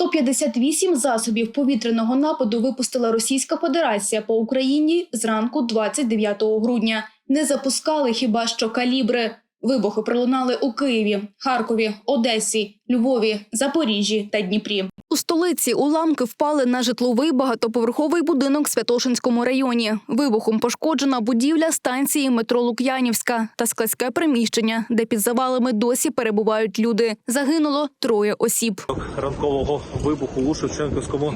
158 засобів повітряного нападу випустила Російська Федерація по Україні зранку 29 грудня. Не запускали хіба що калібри. Вибухи пролунали у Києві, Харкові, Одесі, Львові, Запоріжжі та Дніпрі. У столиці уламки впали на житловий багатоповерховий будинок в Святошинському районі. Вибухом пошкоджена будівля станції метро Лук'янівська та складське приміщення, де під завалами досі перебувають люди. Загинуло троє осіб. ранкового вибуху у Шевченківському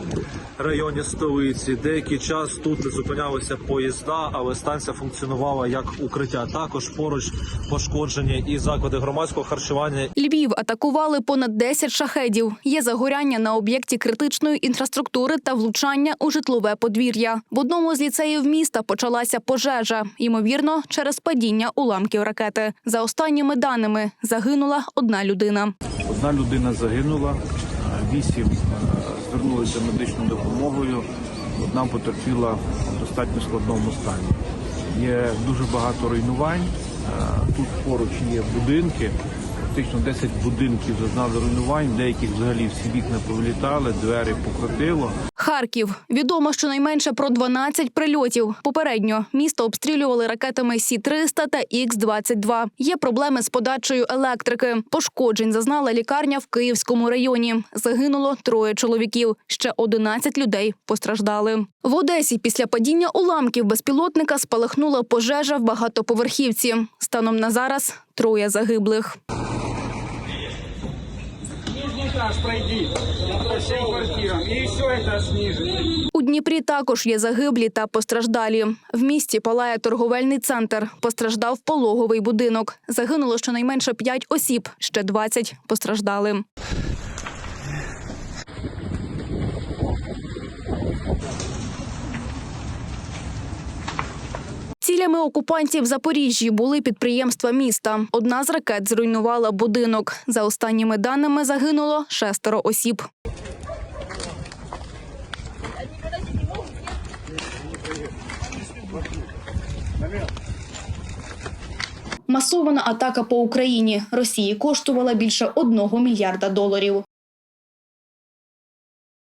районі столиці. Деякий час тут не зупинялися поїзда, але станція функціонувала як укриття. Також поруч пошкоджені і заклади громадського харчування, Львів атакували понад 10 шахедів. Є загоряння на об'єкті критичної інфраструктури та влучання у житлове подвір'я. В одному з ліцеїв міста почалася пожежа, ймовірно, через падіння уламків ракети. За останніми даними загинула одна людина. Одна людина загинула, вісім е, звернулися медичною допомогою. Одна потерпіла в достатньо складному стані. Є дуже багато руйнувань. Е, Тут поруч є будинки. Фактично 10 будинків зазнали руйнувань, деяких взагалі всі вікна повилітали, двері покрутило. Харків відомо щонайменше про 12 прильотів. Попередньо місто обстрілювали ракетами Сі 300 та Х 22 Є проблеми з подачею електрики. Пошкоджень зазнала лікарня в Київському районі. Загинуло троє чоловіків. Ще 11 людей постраждали. В Одесі після падіння уламків безпілотника спалахнула пожежа в багатоповерхівці. Станом на зараз троє загиблих. Этаж пройди по квартирам. І все это снизу. У Дніпрі також є загиблі та постраждалі. В місті палає торговельний центр. Постраждав пологовий будинок. Загинуло щонайменше 5 осіб, ще 20 постраждали. Цілями окупантів в Запоріжжі були підприємства міста. Одна з ракет зруйнувала будинок. За останніми даними загинуло шестеро осіб. Масована атака по Україні Росії коштувала більше одного мільярда доларів.